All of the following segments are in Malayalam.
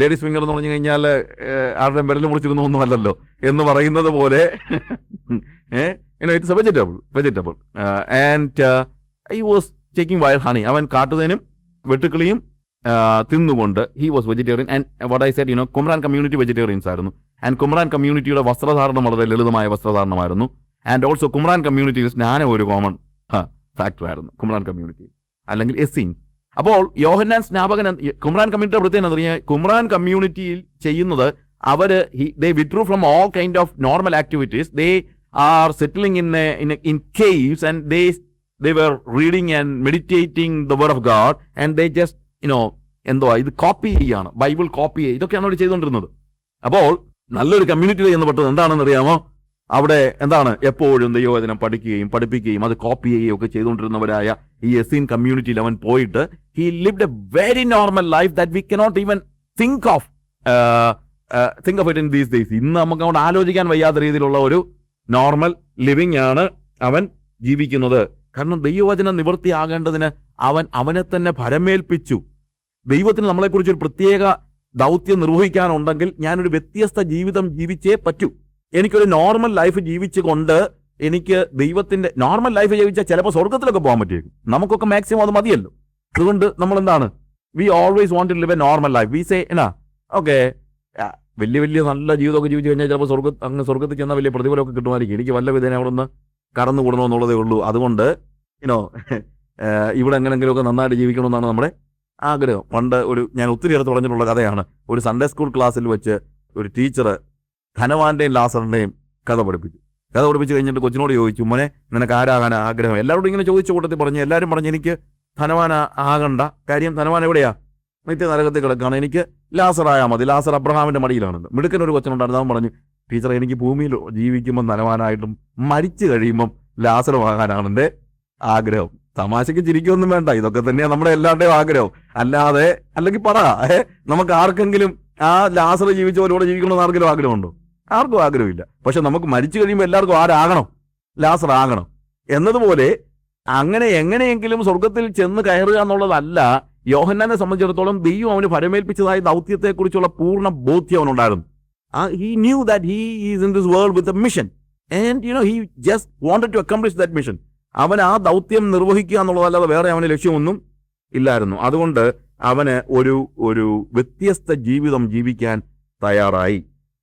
ലേഡീസ് ഫിംഗർ എന്ന് പറഞ്ഞു കഴിഞ്ഞാൽ ആരുടെ വിരൽ മുറിച്ചിരുന്നു ഒന്നുമല്ലല്ലോ എന്ന് പറയുന്നത് പോലെ. It's a vegetable vegetable and I was taking wild honey അവൻ കാട്ടുതേനും വെട്ടുക്കിളിയും തിന്നുകൊണ്ട് he was vegetarian and what I said you know Qumran community vegetarians ആയിരുന്നു. ആൻഡ് കുമ്രാൻ കമ്മ്യൂണിറ്റിയുടെ വസ്ത്രധാരണം വളരെ ലളിതമായ വസ്ത്രധാരണമായിരുന്നു. ആൻഡ് ഓൾസോ കുമ്രാൻ കമ്മ്യൂണിറ്റിയിൽ സ്നാനം ഒരു കോമൺ ഫാക്ടർ ആയിരുന്നു. കുമ്രാൻ കമ്മ്യൂണിറ്റി അല്ലെങ്കിൽ എസ്സിൻ അപ്പോൾ യോഹന്നാൻ സ്നാപകൻ കുമ്രാൻ കമ്മ്യൂണിറ്റിയുടെ പ്രത്യേകത എന്താ പറയുക കുമ്രാൻ കമ്മ്യൂണിറ്റിയിൽ ചെയ്യുന്നത് അവർ they withdrew from all kind of normal activities they are settling in in caves and they they were reading and meditating the word of God and they just you know എന്തോ ഇത് കോപ്പി ചെയ്യാണ്. ബൈബിൾ കോപ്പി ചെയ്യുക ഇതൊക്കെയാണ് അവർ ചെയ്തുകൊണ്ടിരുന്നത്. അപ്പോൾ നല്ലൊരു കമ്മ്യൂണിറ്റി ചെയ്യുന്നപ്പെട്ടത് എന്താണെന്ന് അറിയാമോ? അവിടെ എന്താണ്? എപ്പോഴും ദൈവവചനം പഠിക്കുകയും പഠിപ്പിക്കുകയും അത് കോപ്പി ചെയ്യുകയും ഒക്കെ ചെയ്തുകൊണ്ടിരുന്നവരായ ഈ എസീൻ കമ്മ്യൂണിറ്റിയിൽ അവൻ പോയിട്ട് he lived a very normal life that we cannot even think of think of it in these days ഇന്ന് നമുക്ക് അങ്ങോട്ട് ആലോചിക്കാൻ വയ്യാത്ത രീതിയിലുള്ള ഒരു നോർമൽ ലിവിംഗ് ആണ് അവൻ ജീവിക്കുന്നത്. കാരണം ദൈവവചനം നിവൃത്തിയാകേണ്ടതിന് അവൻ അവനെ തന്നെ ഭരമേൽപ്പിച്ചു. ദൈവത്തിന് നമ്മളെക്കുറിച്ച് ഒരു പ്രത്യേക ദൗത്യം നിർവഹിക്കാനുണ്ടെങ്കിൽ ഞാനൊരു വ്യത്യസ്ത ജീവിതം ജീവിച്ചേ പറ്റൂ. എനിക്കൊരു നോർമൽ ലൈഫ് ജീവിച്ചുകൊണ്ട് എനിക്ക് ദൈവത്തിന്റെ നോർമൽ ലൈഫ് ജീവിച്ചാൽ ചിലപ്പോൾ സ്വർഗത്തിലൊക്കെ പോകാൻ പറ്റിയേക്കും. നമുക്കൊക്കെ മാക്സിമം അത് മതിയല്ലോ. അതുകൊണ്ട് നമ്മൾ എന്താണ് we always want to live a normal life we say എന്നാ ഓക്കെ വലിയ വലിയ നല്ല ജീവിതമൊക്കെ ജീവിച്ചു കഴിഞ്ഞാൽ ചിലപ്പോൾ സ്വർഗ അങ്ങ് സ്വർഗത്തിൽ ചെന്നാൽ വലിയ പ്രതിഫലമൊക്കെ കിട്ടുമായിരിക്കും. എനിക്ക് വല്ല വിധേന അവിടെ നിന്ന് കടന്നു കൂടണമെന്നുള്ളതേ ഉള്ളൂ. അതുകൊണ്ട് യുനോ ഇവിടെ എങ്ങനെങ്കിലുമൊക്കെ നന്നായിട്ട് ജീവിക്കണമെന്നാണ് നമ്മുടെ ആഗ്രഹം. പണ്ട് ഒരു ഞാൻ ഒത്തിരി അടുത്ത് പറഞ്ഞിട്ടുള്ള കഥയാണ്. ഒരു സൺഡേ സ്കൂൾ ക്ലാസ്സിൽ വെച്ച് ഒരു ടീച്ചർ ധനവാന്റെയും ലാസറിന്റെയും കഥ പഠിപ്പിച്ചു. കഥ പഠിപ്പിച്ച് കഴിഞ്ഞിട്ട് കൊച്ചിനോട് ചോദിച്ചു മോനെ നിനക്ക് ആരാകാൻ ആഗ്രഹം? എല്ലാവരോടും ഇങ്ങനെ ചോദിച്ച കൂട്ടത്തിൽ പറഞ്ഞു എല്ലാവരും പറഞ്ഞു എനിക്ക് ധനവാൻ ആകണ്ട. കാര്യം ധനവാൻ എവിടെയാ? നിത്യ നരകത്തിൽ കിടക്കുകയാണ്. എനിക്ക് ലാസറായാൽ മതി. ലാസർ അബ്രഹാമിന്റെ മടിയിലാണ് മിടുക്കൻ ഒരു കൊച്ചനുണ്ടായിരുന്നു അവൻ പറഞ്ഞു ടീച്ചർ എനിക്ക് ഭൂമിയിൽ ജീവിക്കുമ്പോൾ ധനവാനായിട്ടും മരിച്ചു കഴിയുമ്പം ലാസറമാകാനാണ് എന്റെ ആഗ്രഹം. തമാശയ്ക്ക് ചിരിക്കൊന്നും വേണ്ട. ഇതൊക്കെ തന്നെയാണ് നമ്മുടെ എല്ലാവരുടെയും ആഗ്രഹം. അല്ലാതെ അല്ലെങ്കിൽ പറ നമുക്ക് ആർക്കെങ്കിലും ആ ലാസർ ജീവിച്ചവരോട് ജീവിക്കണമെന്ന് ആർക്കെങ്കിലും ആഗ്രഹമുണ്ടോ? ആർക്കും ആഗ്രഹമില്ല. പക്ഷെ നമുക്ക് മരിച്ചു കഴിയുമ്പോൾ എല്ലാവർക്കും ആരാകണം? ലാസർ ആകണം എന്നതുപോലെ അങ്ങനെ എങ്ങനെയെങ്കിലും സ്വർഗത്തിൽ ചെന്ന് കയറുക എന്നുള്ളതല്ല യോഹന്നാനെ സംബന്ധിച്ചിടത്തോളം ദൈവം അവന് ഫലമേൽപ്പിച്ചതായ ദൗത്യത്തെക്കുറിച്ചുള്ള പൂർണ ബോധ്യം അവനുണ്ടായിരുന്നു. He knew that he is in this world with a mission and you know he just wanted to accomplish that mission അവൻ ആ ദൗത്യം നിർവഹിക്കുക എന്നുള്ളതല്ലാതെ വേറെ അവന് ലക്ഷ്യമൊന്നും ഇല്ലായിരുന്നു. അതുകൊണ്ട് അവന് ഒരു ഒരു വ്യത്യസ്ത ജീവിതം ജീവിക്കാൻ തയ്യാറായി.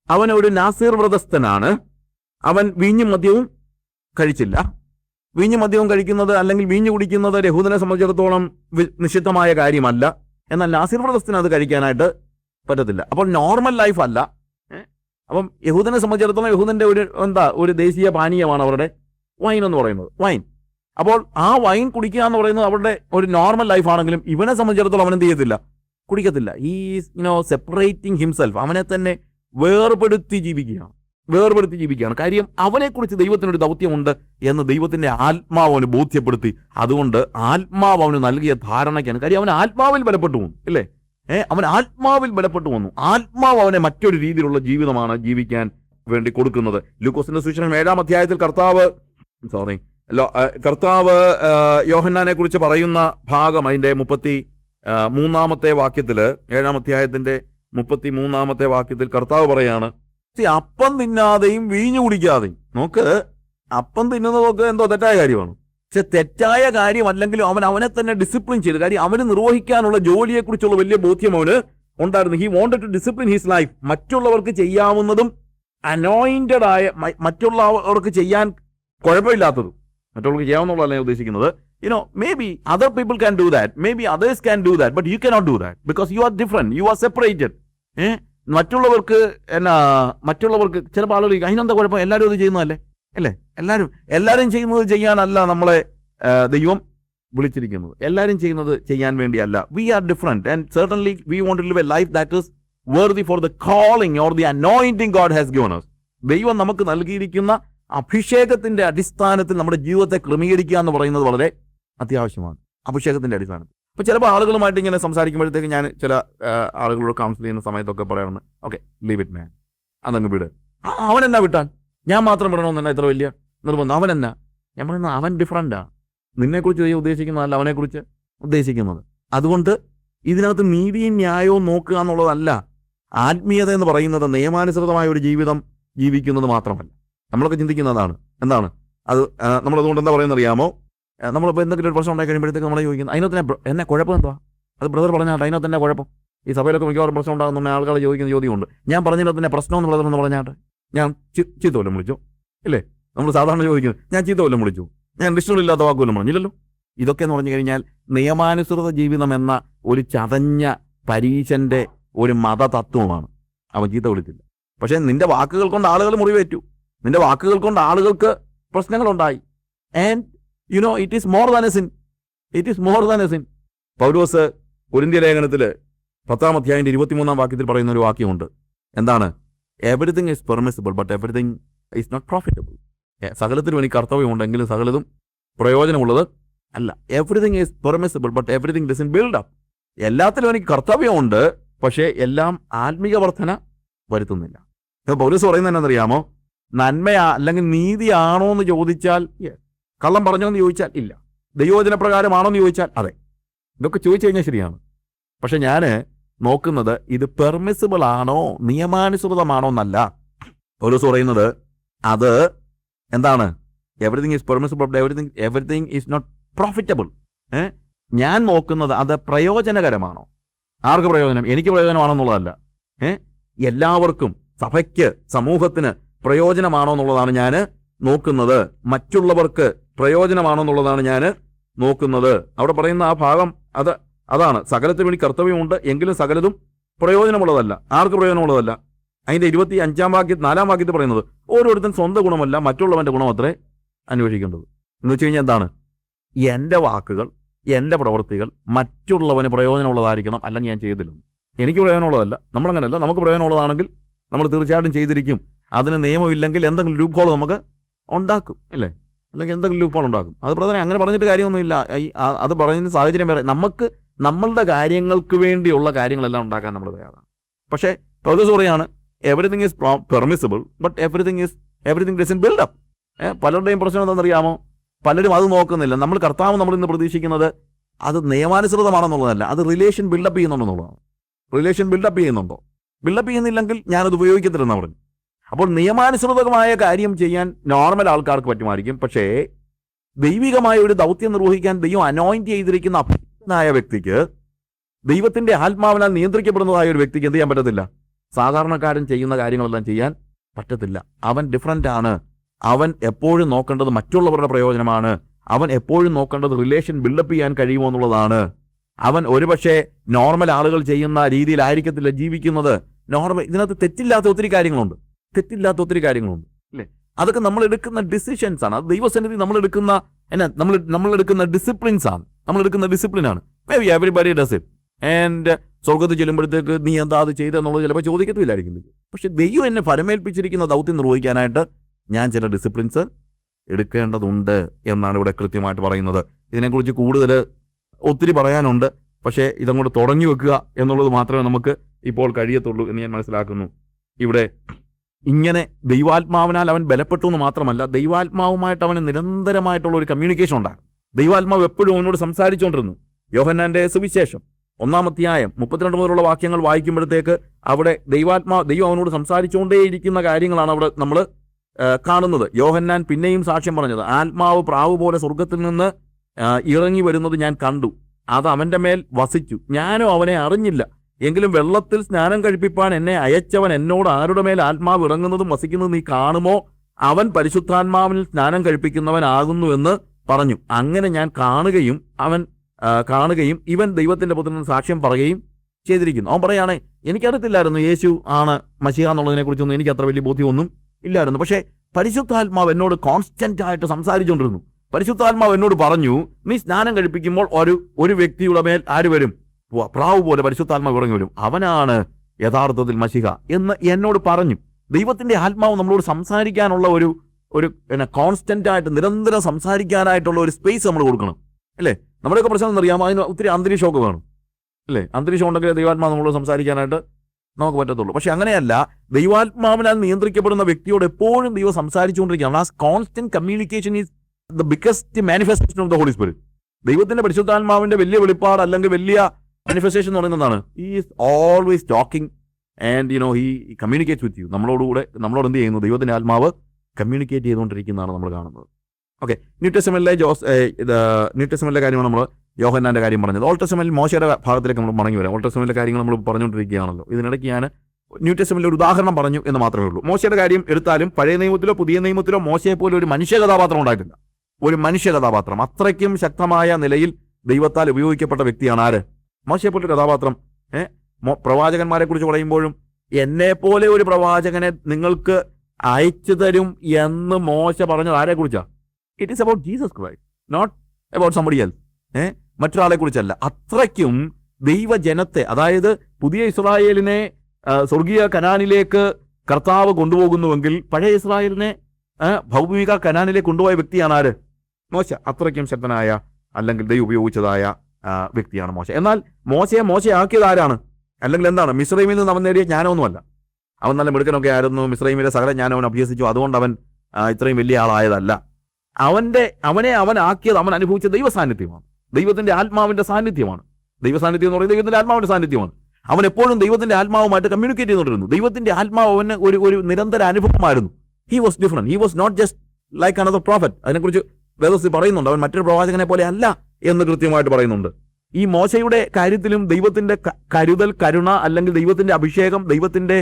അവൻ ഒരു നാസീർ വ്രതസ്ഥനാണ്. അവൻ വീഞ്ഞു മദ്യവും കഴിച്ചില്ല. വീഞ്ഞു മദ്യവും കഴിക്കുന്നത് അല്ലെങ്കിൽ വീഞ്ഞു കുടിക്കുന്നത് യഹൂദനെ സംബന്ധിച്ചിടത്തോളം നിഷിദ്ധമായ കാര്യമല്ല. എന്നാൽ നാസിർ വ്രതസ്ഥന് അത് കഴിക്കാനായിട്ട് പറ്റത്തില്ല. അപ്പോൾ നോർമൽ ലൈഫ് അല്ല? അപ്പം യഹൂദനെ സംബന്ധിച്ചിടത്തോളം യഹൂദന്റെ ഒരു എന്താ ഒരു ദേശീയ പാനീയമാണ് അവരുടെ വൈൻ എന്ന് പറയുന്നത്. വൈൻ. അപ്പോൾ ആ വൈൻ കുടിക്കുക എന്ന് പറയുന്നത് അവരുടെ ഒരു നോർമൽ ലൈഫ് ആണെങ്കിലും ഇവനെ സംബന്ധിച്ചിടത്തോളം അവൻ എന്ത് ചെയ്യത്തില്ല? കുടിക്കത്തില്ല. ഈ യുനോ സെപ്പറേറ്റിംഗ് ഹിംസെൽഫ്. അവനെ തന്നെ വേർപെടുത്തി ജീവിക്കുകയാണ്. വേർപെടുത്തി ജീവിക്കുകയാണ്. കാര്യം അവനെക്കുറിച്ച് ദൈവത്തിനൊരു ദൗത്യമുണ്ട് എന്ന് ദൈവത്തിന്റെ ആത്മാവ് അവന് ബോധ്യപ്പെടുത്തി. അതുകൊണ്ട് ആത്മാവ് അവന് നൽകിയ ധാരണയ്ക്കാണ്. കാര്യം അവൻ ആത്മാവിൽ ബലപ്പെട്ടു വന്നു അല്ലേ ഏഹ് അവൻ ആത്മാവിൽ ബലപ്പെട്ടു വന്നു. ആത്മാവ് അവനെ മറ്റൊരു രീതിയിലുള്ള ജീവിതമാണ് ജീവിക്കാൻ വേണ്ടി കൊടുക്കുന്നത്. ലൂക്കോസിന്റെ സുവിശേഷം ഏഴാം അധ്യായത്തിൽ കർത്താവ് സോറി കർത്താവ് യോഹന്നാനെ കുറിച്ച് പറയുന്ന ഭാഗം അതിന്റെ മുപ്പത്തി മൂന്നാമത്തെ വാക്യത്തിൽ ഏഴാം അധ്യായത്തിന്റെ മുപ്പത്തി മൂന്നാമത്തെ വാക്യത്തിൽ കർത്താവ് പറയാണ് അപ്പം തിന്നാതെയും വീഞ്ഞു കുടിക്കാതെയും. നോക്ക് അപ്പം തിന്നുന്നതൊക്കെ എന്തോ തെറ്റായ കാര്യമാണ്. പക്ഷെ തെറ്റായ കാര്യമല്ലെങ്കിലും അവൻ അവനെ തന്നെ ഡിസിപ്ലിൻ ചെയ്തു. കാര്യം അവന് നിർവഹിക്കാനുള്ള ജോലിയെക്കുറിച്ചുള്ള വലിയ ബോധ്യം അവന് ഉണ്ടായിരുന്നു. He wanted to discipline his life മറ്റുള്ളവർക്ക് ചെയ്യാവുന്നതും അനോയിന്റഡ് ആയ മറ്റുള്ളവർക്ക് ചെയ്യാൻ കുഴപ്പമില്ലാത്തതും. മറ്റുള്ളവർക്ക് ചെയ്യാവുന്നുള്ളതല്ല ഞാൻ ഉദ്ദേശിക്കുന്നത്. You know know, maybe other people can do that. Maybe others can do that. But you cannot do that because you are different. You are separated. ഏഹ് മറ്റുള്ളവർക്ക് എന്നാ മറ്റുള്ളവർക്ക് ചിലപ്പോൾ ആളുകൾ അതിനെന്താ കുഴപ്പം എല്ലാവരും ഇത് ചെയ്യുന്നതല്ലേ അല്ലേ എല്ലാവരും എല്ലാവരും ചെയ്യുന്നത് ചെയ്യാനല്ല നമ്മളെ ദൈവം വിളിച്ചിരിക്കുന്നത് എല്ലാവരും ചെയ്യുന്നത് ചെയ്യാൻ വേണ്ടിയല്ല we are different and certainly we want live a life that is worthy for the calling or the anointing God has given us ദൈവം നമുക്ക് നൽകിയിരിക്കുന്ന അഭിഷേകത്തിന്റെ അടിസ്ഥാനത്തിൽ നമ്മുടെ ജീവിതത്തെ ക്രമീകരിക്കുക എന്ന് പറയുന്നത് വളരെ അത്യാവശ്യമാണ്. അഭിഷേകത്തിന്റെ അടിസ്ഥാനത്തിൽ. അപ്പോൾ ചിലപ്പോൾ ആളുകളുമായിട്ട് ഇങ്ങനെ സംസാരിക്കുമ്പോഴത്തേക്ക് ഞാൻ ചില ആളുകളോട് കൗൺസിൽ ചെയ്യുന്ന സമയത്തൊക്കെ പറയാറുണ്ട് ഓക്കെ ലീവ് ഇറ്റ് മാൻ അതങ്ങ് വിട്. അവൻ എന്നാ വിട്ടാൻ? ഞാൻ മാത്രം വിടണമെന്നല്ല ഇത്ര വലിയ നിർബന്ധം. അവൻ എന്നാ? ഞാൻ പറയുന്നത് അവൻ ഡിഫറന്റാ നിന്നെക്കുറിച്ച് ദൈവം ഉദ്ദേശിക്കുന്നതല്ല അവനെക്കുറിച്ച് ഉദ്ദേശിക്കുന്നത്. അതുകൊണ്ട് ഇതിനകത്ത് നീതിയും ന്യായവും നോക്കുക എന്നുള്ളതല്ല. ആത്മീയത എന്ന് പറയുന്നത് നിയമാനുസൃതമായ ഒരു ജീവിതം ജീവിക്കുന്നത് മാത്രമല്ല. നമ്മളൊക്കെ ചിന്തിക്കുന്നതാണ്. എന്താണ്? അത് നമ്മളതുകൊണ്ട് എന്താ ആ, നമ്മളിപ്പോൾ എന്തെങ്കിലും ഒരു പ്രശ്നം ഉണ്ടായി കഴിയുമ്പോഴത്തേക്ക് നമ്മളെ ചോദിക്കുന്നത് അതിനകത്ത് എന്നെ കുഴപ്പം എന്തോ അത് ബ്രദർ പറഞ്ഞാൽ അതിനകത്ത് തന്നെ കുഴപ്പം? ഈ സഭയിലൊക്കെ മിക്കവാറും പ്രശ്നം ഉണ്ടാകുന്ന ആളുകൾ ചോദിക്കുന്ന ചോദ്യമുണ്ട്. ഞാൻ പറഞ്ഞില്ല തന്നെ പ്രശ്നം എന്ന് ബ്രദർ എന്ന് പറഞ്ഞാട്ട് ഞാൻ ചീത്ത വല്ലതും വിളിച്ചു? ഇല്ലേ? നമ്മൾ സാധാരണ ചോദിക്കുന്നത് ഞാൻ ചീത്ത വല്ലതും വിളിച്ചു? ഞാൻ ഇഷ്ടമില്ലാത്ത വാക്കുവല്ലം പറഞ്ഞില്ലല്ലോ? ഇതൊക്കെ എന്ന് പറഞ്ഞു കഴിഞ്ഞാൽ നിയമാനുസൃത ജീവിതം എന്ന ഒരു ചതഞ്ഞ പരീശന്റെ ഒരു മത തത്വമാണ് അവൻ ചീത്ത വിളിച്ചില്ല. പക്ഷേ നിന്റെ വാക്കുകൾ കൊണ്ട് ആളുകൾ മുറിവേറ്റു. നിന്റെ വാക്കുകൾ കൊണ്ട് ആളുകൾക്ക് പ്രശ്നങ്ങളുണ്ടായി. And you know it is more than a sin it is more than a sin പൗലോസ് കുരിന്ത്യ ലേഖനത്തിൽ പത്താം അധ്യായന്റെ ഇരുപത്തിമൂന്നാം വാക്യത്തിൽ പറയുന്ന ഒരു വാക്യമുണ്ട്. എന്താണ്? Everything is permissible but everything is not profitable സകലത്തിലും എനിക്ക് കർത്തവ്യമുണ്ടെങ്കിലും സകലതും പ്രയോജനമുള്ളത് അല്ല. Everything is permissible but everything doesn't build up എല്ലാത്തിലും എനിക്ക് കർത്തവ്യമുണ്ട് പക്ഷേ എല്ലാം ആത്മീക വർധന വരുത്തുന്നില്ല. പൗലൂസ് പറയുന്നത് എന്നറിയാമോ നന്മയാ അല്ലെങ്കിൽ നീതിയാണോ എന്ന് ചോദിച്ചാൽ. കള്ളം പറഞ്ഞോ എന്ന് ചോദിച്ചാൽ ഇല്ല. ദൈവോചന പ്രകാരമാണോ എന്ന് ചോദിച്ചാൽ അതെ. ഇതൊക്കെ ചോദിച്ചു കഴിഞ്ഞാൽ ശരിയാണ്. പക്ഷെ ഞാൻ നോക്കുന്നത് ഇത് പെർമിസിബിൾ ആണോ നിയമാനുസൃതമാണോ എന്നല്ല പൗലൂസ് പറയുന്നത് അത് എന്താണ്? Everything is permissible everything everything is not profitable ഞാൻ നോക്കുന്നത് അത് പ്രയോജനകരമാണോ? ആർക്ക് പ്രയോജനം? എനിക്ക് പ്രയോജനമാണെന്നുള്ളതല്ല. എല്ലാവർക്കും സഭയ്ക്ക് സമൂഹത്തിന് പ്രയോജനമാണോ എന്നുള്ളതാണ് ഞാൻ നോക്കുന്നത്. മറ്റുള്ളവർക്ക് പ്രയോജനമാണോ എന്നുള്ളതാണ് ഞാൻ നോക്കുന്നത്. അവിടെ പറയുന്ന ആ ഭാഗം അത് അതാണ്. സകലത്തിന് വേണ്ടി കർത്തവ്യമുണ്ട് എങ്കിലും സകലതും പ്രയോജനമുള്ളതല്ല. ആർക്ക് പ്രയോജനമുള്ളതല്ല? അതിന്റെ ഇരുപത്തി അഞ്ചാം വാക്യ നാലാം വാക്യത്തിൽ പറയുന്നത് ഓരോരുത്തൻ സ്വന്തം ഗുണമല്ല മറ്റുള്ളവന്റെ ഗുണം അത്രേ അന്വേഷിക്കേണ്ടത്. എന്ന് വെച്ച് കഴിഞ്ഞാൽ എന്താണ്? എന്റെ വാക്കുകൾ എന്റെ പ്രവൃത്തികൾ മറ്റുള്ളവന് പ്രയോജനമുള്ളതായിരിക്കണം. അല്ലെങ്കിൽ ഞാൻ ചെയ്തില്ല. എനിക്ക് പ്രയോജനമുള്ളതല്ല. നമ്മളങ്ങനെയല്ല നമുക്ക് പ്രയോജനമുള്ളതാണെങ്കിൽ നമ്മൾ തീർച്ചയായിട്ടും ചെയ്തിരിക്കും. അതിന് നിയമമില്ലെങ്കിൽ എന്തെങ്കിലും ലൂപ്പ് ഹോൾ നമുക്ക് ഉണ്ടാക്കും അല്ലേ? അല്ലെങ്കിൽ എന്തെങ്കിലും ലൂപ്പോൾ ഉണ്ടാക്കും അത് പ്രധാനം അങ്ങനെ പറഞ്ഞിട്ട് കാര്യമൊന്നുമില്ല. അത് പറയുന്ന സാഹചര്യം വേറെ. നമുക്ക് നമ്മളുടെ കാര്യങ്ങൾക്ക് വേണ്ടിയുള്ള കാര്യങ്ങളെല്ലാം ഉണ്ടാക്കാൻ നമ്മൾ തയ്യാറാണ്. പക്ഷേ പൗലോസ് പറയാണ് everything is permissible but everything is everything doesn't build up പലരുടെയും പ്രശ്നം എന്താണെന്നറിയാമോ? പലരും അത് നോക്കുന്നില്ല. നമ്മൾ കർത്താവ് നമ്മൾ ഇന്ന് പ്രതീക്ഷിക്കുന്നത് അത് നിയമാനുസൃതമാണെന്നുള്ളതല്ല. അത് റിലേഷൻ ബിൽഡപ്പ് ചെയ്യുന്നുണ്ടെന്നുള്ളതാണ്. റിലേഷൻ ബിൽഡപ്പ് ചെയ്യുന്നുണ്ടോ? ബിൽഡപ്പ് ചെയ്യുന്നില്ലെങ്കിൽ ഞാനത് ഉപയോഗിക്കത്തില്ലെന്ന് പറഞ്ഞു. അപ്പോൾ നിയമാനുസൃതമായ കാര്യം ചെയ്യാൻ നോർമൽ ആൾക്കാർക്ക് പറ്റുമായിരിക്കും. പക്ഷേ ദൈവികമായ ഒരു ദൗത്യം നിർവഹിക്കാൻ ദൈവം അനോയിന്റ് ചെയ്തിരിക്കുന്ന അഭിനായ വ്യക്തിക്ക് ദൈവത്തിന്റെ ആത്മാവിനാൽ നിയന്ത്രിക്കപ്പെടുന്നതായ ഒരു വ്യക്തിക്ക് എന്ത് ചെയ്യാൻ പറ്റത്തില്ല? സാധാരണക്കാരൻ ചെയ്യുന്ന കാര്യങ്ങളെല്ലാം ചെയ്യാൻ പറ്റത്തില്ല. അവൻ ഡിഫറന്റ് ആണ്. അവൻ എപ്പോഴും നോക്കേണ്ടത് മറ്റുള്ളവരുടെ പ്രയോജനമാണ്. അവൻ എപ്പോഴും നോക്കേണ്ടത് റിലേഷൻ ബിൽഡപ്പ് ചെയ്യാൻ കഴിയുമോ എന്നുള്ളതാണ്. അവൻ ഒരുപക്ഷെ നോർമൽ ആളുകൾ ചെയ്യുന്ന രീതിയിലായിരിക്കത്തില്ല ജീവിക്കുന്നത്. നോർമൽ ഇതിനകത്ത് തെറ്റില്ലാത്ത ഒത്തിരി കാര്യങ്ങളുണ്ട്. തെറ്റില്ലാത്ത ഒത്തിരി കാര്യങ്ങളുണ്ട്. അല്ലേ അതൊക്കെ നമ്മൾ എടുക്കുന്ന ഡിസിഷൻസ് ആണ്. അത് ദൈവസന്നിധി നമ്മൾ എടുക്കുന്ന എന്നാ നമ്മൾ നമ്മൾ എടുക്കുന്ന ഡിസിപ്ലിൻസ് ആണ്. നമ്മൾ എടുക്കുന്ന ഡിസിപ്ലിൻ ആണ്. Maybe everybody does it and സ്വർഗത്ത് ചെല്ലുമ്പോഴത്തേക്ക് നീ എന്താ അത് ചെയ്തെന്നുള്ളത് ചിലപ്പോൾ ചോദിക്കത്തില്ലായിരിക്കും പക്ഷെ ദൈവം എന്നെ ഫലമേൽപ്പിച്ചിരിക്കുന്ന ദൗത്യം നിർവഹിക്കാനായിട്ട് ഞാൻ ചില ഡിസിപ്ലിൻസ് എടുക്കേണ്ടതുണ്ട് എന്നാണ് ഇവിടെ കൃത്യമായിട്ട് പറയുന്നത്. ഇതിനെക്കുറിച്ച് കൂടുതൽ ഒത്തിരി പറയാനുണ്ട്. പക്ഷേ ഇതങ്ങോട്ട് തുടങ്ങി വെക്കുക എന്നുള്ളത് മാത്രമേ നമുക്ക് ഇപ്പോൾ കഴിയത്തുള്ളൂ എന്ന് ഞാൻ മനസ്സിലാക്കുന്നു. ഇവിടെ ഇങ്ങനെ ദൈവാത്മാവിനാൽ അവൻ ബലപ്പെട്ടു എന്ന് മാത്രമല്ല ദൈവാത്മാവുമായിട്ട് അവന് നിരന്തരമായിട്ടുള്ള ഒരു കമ്മ്യൂണിക്കേഷൻ ഉണ്ടാകും ദൈവാത്മാവ് എപ്പോഴും അവനോട് സംസാരിച്ചുകൊണ്ടിരുന്നു. യോഹന്നാന്റെ സുവിശേഷം ഒന്നാം അധ്യായം മുപ്പത്തിരണ്ട് മുതലുള്ള വാക്യങ്ങൾ വായിക്കുമ്പോഴത്തേക്ക് അവിടെ ദൈവാത്മാ ദൈവം അവനോട് സംസാരിച്ചുകൊണ്ടേയിരിക്കുന്ന കാര്യങ്ങളാണ് അവിടെ നമ്മൾ കാണുന്നത്. യോഹന്നാൻ പിന്നെയും സാക്ഷ്യം പറഞ്ഞത് ആത്മാവ് പ്രാവ് പോലെ സ്വർഗത്തിൽ നിന്ന് ഇറങ്ങി വരുന്നത് ഞാൻ കണ്ടു. അത് അവന്റെ മേൽ വസിച്ചു. ഞാനും അവനെ അറിഞ്ഞില്ല. എങ്കിലും വെള്ളത്തിൽ സ്നാനം കഴിപ്പിപ്പാൻ എന്നെ അയച്ചവൻ എന്നോട് ആരുടെ മേൽ ആത്മാവ് ഇറങ്ങുന്നതും വസിക്കുന്നതും നീ കാണുമോ? അവൻ പരിശുദ്ധാത്മാവിൽ സ്നാനം കഴിപ്പിക്കുന്നവനാകുന്നു എന്ന് പറഞ്ഞു. അങ്ങനെ ഞാൻ കാണുകയും അവൻ കാണുകയും ഇവൻ ദൈവത്തിന്റെ പുത്രൻ സാക്ഷ്യം പറയുകയും ചെയ്തിരിക്കുന്നു. അവൻ പറയുകയാണെ എനിക്കറിയത്തില്ലായിരുന്നു യേശു ആണ് മഷിക എന്നുള്ളതിനെ കുറിച്ചൊന്നും എനിക്ക് അത്ര വലിയ ബോധ്യമൊന്നും ഇല്ലായിരുന്നു. പക്ഷേ പരിശുദ്ധാത്മാവ് എന്നോട് കോൺസ്റ്റന്റ് ആയിട്ട് സംസാരിച്ചുകൊണ്ടിരുന്നു. പരിശുദ്ധാത്മാവ് എന്നോട് പറഞ്ഞു നീ സ്നാനം കഴിപ്പിക്കുമ്പോൾ ഒരു ഒരു വ്യക്തിയുടെ മേൽ ആര് വരും? പ്രാവ് പോലെ പരിശുദ്ധാത്മാവ് ഇറങ്ങി വരും. അവനാണ് യഥാർത്ഥത്തിൽ മഷിക എന്ന് എന്നോട് പറഞ്ഞു. ദൈവത്തിന്റെ ആത്മാവ് നമ്മളോട് സംസാരിക്കാനുള്ള ഒരു ഒരു പിന്നെ കോൺസ്റ്റന്റ് ആയിട്ട് നിരന്തരം സംസാരിക്കാനായിട്ടുള്ള ഒരു സ്പേസ് നമ്മൾ കൊടുക്കണം. അല്ലേ? നമ്മുടെയൊക്കെ പ്രശ്നം എന്നറിയാം അതിന് ഒത്തിരി അന്തരീക്ഷമൊക്കെ വേണം. അല്ലേ? അന്തരീക്ഷം ഉണ്ടെങ്കിൽ ദൈവാത്മാവ് നമ്മളോട് സംസാരിക്കാനായിട്ട് നമുക്ക് പറ്റത്തുള്ളൂ. പക്ഷെ അങ്ങനെയല്ല. ദൈവാത്മാവിനാൽ നിയന്ത്രിക്കപ്പെടുന്ന വ്യക്തിയോട് എപ്പോഴും ദൈവം സംസാരിച്ചുകൊണ്ടിരിക്കുകയാണ്. ആ constant communication is the biggest manifestation of the holy spirit ദൈവത്തിന്റെ പരിശുദ്ധാത്മാവിന്റെ വലിയ വെളിപ്പാട് അല്ലെങ്കിൽ വലിയ മാനിഫെസ്റ്റേഷൻ എന്ന് പറയുന്നത് എന്താണ്? Is always talking and you know he communicate with you നമ്മളോടുകൂടെ നമ്മളോട് എന്ത് ചെയ്യുന്നു? ദൈവത്തിന്റെ ആത്മാവ് കമ്മ്യൂണിക്കേറ്റ് ചെയ്തുകൊണ്ടിരിക്കുന്നതാണ് നമ്മൾ കാണുന്നത്. ഓക്കെ ന്യൂ ടെസ്റ്റമെന്റിലെ ജോസ് ന്യൂ ടെസ്റ്റമെന്റിലെ കാര്യമാണ് നമ്മൾ യോഹന്നാന്റെ കാര്യം പറഞ്ഞത്. ഓൾഡ് ടെസ്റ്റമെന്റിൽ മോശയുടെ ഭാഗത്തിലേക്ക് നമ്മൾ മടങ്ങി വരാം. ഓൾഡ് ടെസ്റ്റമെന്റിലെ കാര്യങ്ങൾ നമ്മൾ പറഞ്ഞുകൊണ്ടിരിക്കുകയാണല്ലോ. ഇതിനിടയ്ക്ക് ഞാൻ ന്യൂ ടെസ്റ്റമെന്റിൽ ഒരു ഉദാഹരണം പറഞ്ഞു എന്ന് മാത്രമേ ഉള്ളൂ. മോശയുടെ കാര്യം എടുത്താലും പഴയ നിയമത്തിലോ പുതിയ നിയമത്തിലോ മോശയെ പോലെ ഒരു മനുഷ്യ കഥാപാത്രം ഉണ്ടായിട്ടില്ല. ഒരു മനുഷ്യ കഥാപാത്രം. അത്രയ്ക്കും ശക്തമായ നിലയിൽ ദൈവത്താൽ ഉപയോഗിക്കപ്പെട്ട വ്യക്തിയാണ് ആര്? മോശയെ പോലെ ഒരു കഥാപാത്രം ഏഹ് പ്രവാചകന്മാരെ കുറിച്ച് പറയുമ്പോഴും എന്നെ പോലെ ഒരു പ്രവാചകനെ നിങ്ങൾക്ക് അയച്ചു തരും എന്ന് മോശ പറഞ്ഞത് ആരെ കുറിച്ചാ it is about Jesus Christ not about somebody ഏഹ് മറ്റൊരാളെ കുറിച്ചല്ല അത്രയ്ക്കും ദൈവജനത്തെ അതായത് പുതിയ ഇസ്രായേലിനെ സ്വർഗീയ കനാനിലേക്ക് കർത്താവ് കൊണ്ടുപോകുന്നുവെങ്കിൽ പഴയ ഇസ്രായേലിനെ ഭൗമിക കനാനിലേക്ക് കൊണ്ടുപോയ വ്യക്തിയാണ് ആര്? മോശ. അത്രയ്ക്കും ശക്തനായ അല്ലെങ്കിൽ ദൈവം ഉപയോഗിച്ചതായ വ്യക്തിയാണ് മോശ. എന്നാൽ മോശയെ മോശയാക്കിയത് ആരാണ്? അല്ലെങ്കിൽ എന്താണ്? മിശ്രൈമിൽ നിന്ന് അവൻ നേടിയ ജ്ഞാനമൊന്നുമല്ല. അവൻ നല്ല മിടുക്കനൊക്കെ ആയിരുന്നു. മിശ്രൈമിലെ സകല ജ്ഞാനം അവൻ അഭ്യസിച്ചു. അതുകൊണ്ട് അവൻ ഇത്രയും വലിയ ആളായതല്ല. അവന്റെ അവനെ അവൻ ആക്കിയത് അവൻ അനുഭവിച്ച ദൈവ സാന്നിധ്യമാണ് ദൈവത്തിന്റെ ആത്മാവിന്റെ സാന്നിധ്യമാണ്. ദൈവ സാന്നിധ്യം എന്ന് പറയുന്നത് ദൈവത്തിന്റെ ആത്മാവിന്റെ സാന്നിധ്യമാണ്. അവൻ എപ്പോഴും ദൈവത്തിന്റെ ആത്മാവുമായിട്ട് കമ്മ്യൂണിക്കേറ്റ് ചെയ്തുകൊണ്ടിരുന്നു. ദൈവത്തിന്റെ ആത്മാവ് അവന് ഒരു ഒരു നിരന്തര അനുഭവമായിരുന്നു. He was different he was not just like another prophet അതിനെക്കുറിച്ച് വേദസ്ഥി പറയുന്നുണ്ട്. അവൻ മറ്റൊരു പ്രവാചകനെ പോലെ അല്ല. എന്ന് കൃത്യമായിട്ട് പറയുന്നുണ്ട്. ഈ മോശയുടെ കാര്യത്തിലും ദൈവത്തിന്റെ കരുതൽ കരുണ അല്ലെങ്കിൽ ദൈവത്തിന്റെ അഭിഷേകം ദൈവത്തിന്റെ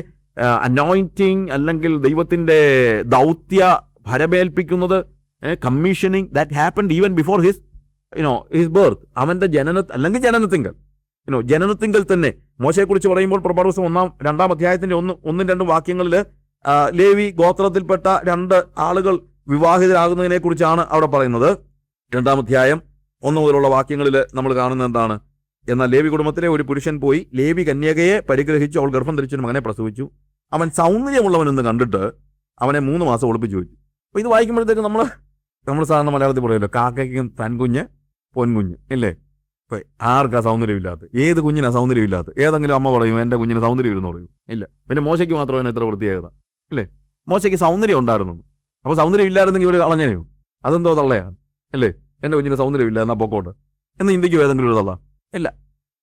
അനോയിന്റിങ് അല്ലെങ്കിൽ ദൈവത്തിന്റെ ദൗത്യ ഭരമേൽപ്പിക്കുന്നത് commissioning that happened even before his you know his birth അവന്റെ ജനന അല്ലെങ്കിൽ ജനനത്തിങ്കൽ. യുനോ ജനനത്തിങ്കൽ തന്നെ. മോശയെക്കുറിച്ച് പറയുമ്പോൾ പ്രഭാവസം ഒന്നാം രണ്ടാം അധ്യായത്തിന്റെ ഒന്ന് ഒന്നും രണ്ടും വാക്യങ്ങളിൽ ലേവി ഗോത്രത്തിൽപ്പെട്ട രണ്ട് ആളുകൾ വിവാഹിതരാകുന്നതിനെ കുറിച്ചാണ് അവിടെ പറയുന്നത്. രണ്ടാം അധ്യായം ഒന്ന് മുതലുള്ള വാക്യങ്ങളിൽ നമ്മൾ കാണുന്നത് എന്താണ്? എന്നാൽ ലേവി കുടുംബത്തിലെ ഒരു പുരുഷൻ പോയി ലേവി കന്യകയെ പരിഗ്രഹിച്ചു. അവൾ ഗർഭം ധരിച്ചൊരു മകനെ പ്രസവിച്ചു. അവൻ സൗന്ദര്യമുള്ളവനെന്ന് കണ്ടിട്ട് അവനെ മൂന്ന് മാസം ഒളിപ്പിച്ചു വെച്ചു. അപ്പോൾ ഇത് വായിക്കുമ്പോഴത്തേക്ക് നമ്മൾ നമ്മൾ സാധാരണ മലയാളത്തിൽ പറയുമല്ലോ കാക്കയ്ക്കും തൻകുഞ്ഞ് പൊൻകുഞ്ഞ് ഇല്ലേ? ഇപ്പം ആർക്കാ സൗന്ദര്യമില്ലാത്ത? ഏത് കുഞ്ഞിനാ സൗന്ദര്യമില്ലാത്ത? ഏതെങ്കിലും അമ്മ പറയും എന്റെ കുഞ്ഞിന് സൗന്ദര്യം ഇല്ലെന്ന് പറയും. ഇല്ല. പിന്നെ മോശയ്ക്ക് മാത്രമേ ഇത്ര വൃത്തിയായത ഇല്ലേ? മോശയ്ക്ക് സൗന്ദര്യം ഉണ്ടായിരുന്നു. അപ്പോൾ സൗന്ദര്യം ഇല്ലായിരുന്നെങ്കിൽ ഒരു കളഞ്ഞനെയോ അതെന്തോ തള്ളയാണ് അല്ലേ എന്റെ കുഞ്ഞിന് സൗന്ദര്യമില്ല എന്നാ പൊക്കോട്ട്. എന്ന് ഇന്ത്യയ്ക്ക് ഏതെങ്കിലും തള്ള ഇല്ല.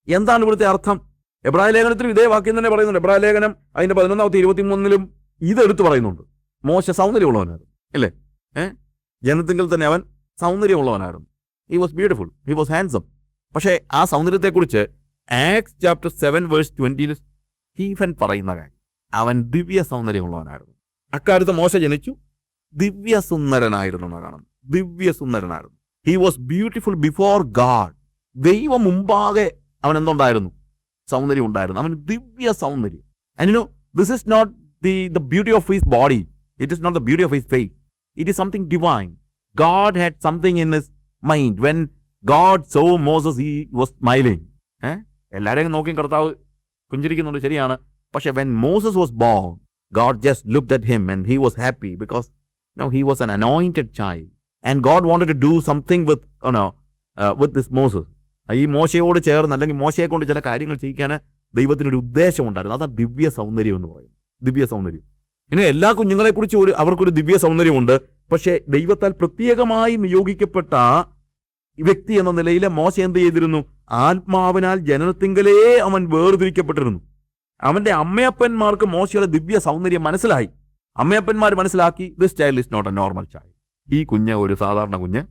എന്താണ് ഇവിടുത്തെ അർത്ഥം? എബ്രായ ലേഖനത്തിൽ ഇതേ വാക്യം തന്നെ പറയുന്നുണ്ട്. എബ്രായ ലേഖനം അതിന്റെ പതിനൊന്നാമത്തെ ഇരുപത്തിമൂന്നിലും ഇതെടുത്ത് പറയുന്നുണ്ട്. മോശ സൗന്ദര്യമുള്ളവനായിരുന്നു അല്ലേ ഏഹ് ജനത്തിങ്കിൽ തന്നെ അവൻ സൗന്ദര്യമുള്ളവനായിരുന്നു. He was beautiful he was handsome പക്ഷേ ആ സൗന്ദര്യത്തെക്കുറിച്ച് ആക്സ് ചാപ്റ്റർ സെവൻ വേഴ്സ് ട്വന്റിയിൽ സ്റ്റീഫൻ പറയുന്ന കാര്യം. അവൻ ദിവ്യ സൗന്ദര്യമുള്ളവനായിരുന്നു. അക്കാലത്ത് മോശ ജനിച്ചു. ദിവ്യസുന്ദരനായിരുന്നു എന്നാണ് കാണുന്നത് കാണുന്നു ദിവ്യ സുന്ദരനായിരുന്നു. He was beautiful before God ദൈവം മുമ്പാകെ അവൻ എന്തുണ്ടായിരുന്നു? സൗന്ദര്യം ഉണ്ടായിരുന്നു. അവൻ ദിവ്യ സൗന്ദര്യം. And you know this is not the the beauty of his body it is not the beauty of his face it is something divine God had something in his mind when God saw Moses he was smiling ഏഹ് എല്ലാവരെയും നോക്കി കർത്താവ് പുഞ്ചിരിക്കുന്നുണ്ട്. ശരിയാണ്. പക്ഷെ when Moses was born God just look that him and he was happy because no he was an anointed child and God wanted to do something with ഓണോ with this Moses ഈ മോശയോട് ചേർന്ന് അല്ലെങ്കിൽ മോശയെ കൊണ്ട് ചില കാര്യങ്ങൾ ചെയ്യിക്കാൻ ദൈവത്തിനൊരു ഉദ്ദേശം ഉണ്ടായിരുന്നു. അതാണ് ദിവ്യ സൗന്ദര്യം എന്ന് പറയുന്നത്. ദിവ്യ സൗന്ദര്യം. ഇനി എല്ലാ കുഞ്ഞുങ്ങളെ കുറിച്ച് ഒരു അവർക്കൊരു ദിവ്യ സൗന്ദര്യമുണ്ട്. പക്ഷേ ദൈവത്താൽ പ്രത്യേകമായി നിയോഗിക്കപ്പെട്ട വ്യക്തി എന്ന നിലയിൽ മോശ എന്ത് ചെയ്തിരുന്നു? ആത്മാവിനാൽ ജനനത്തിങ്കലേ അവൻ വേർതിരിക്കപ്പെട്ടിരുന്നു. അവന്റെ അമ്മയപ്പന്മാർക്ക് മോശയുടെ ദിവ്യ സൗന്ദര്യം മനസ്സിലായി. അമ്മയപ്പന്മാർ മനസ്സിലാക്കി this child is not a normal child ഈ കുഞ്ഞ് ഒരു സാധാരണ കുഞ്ഞ്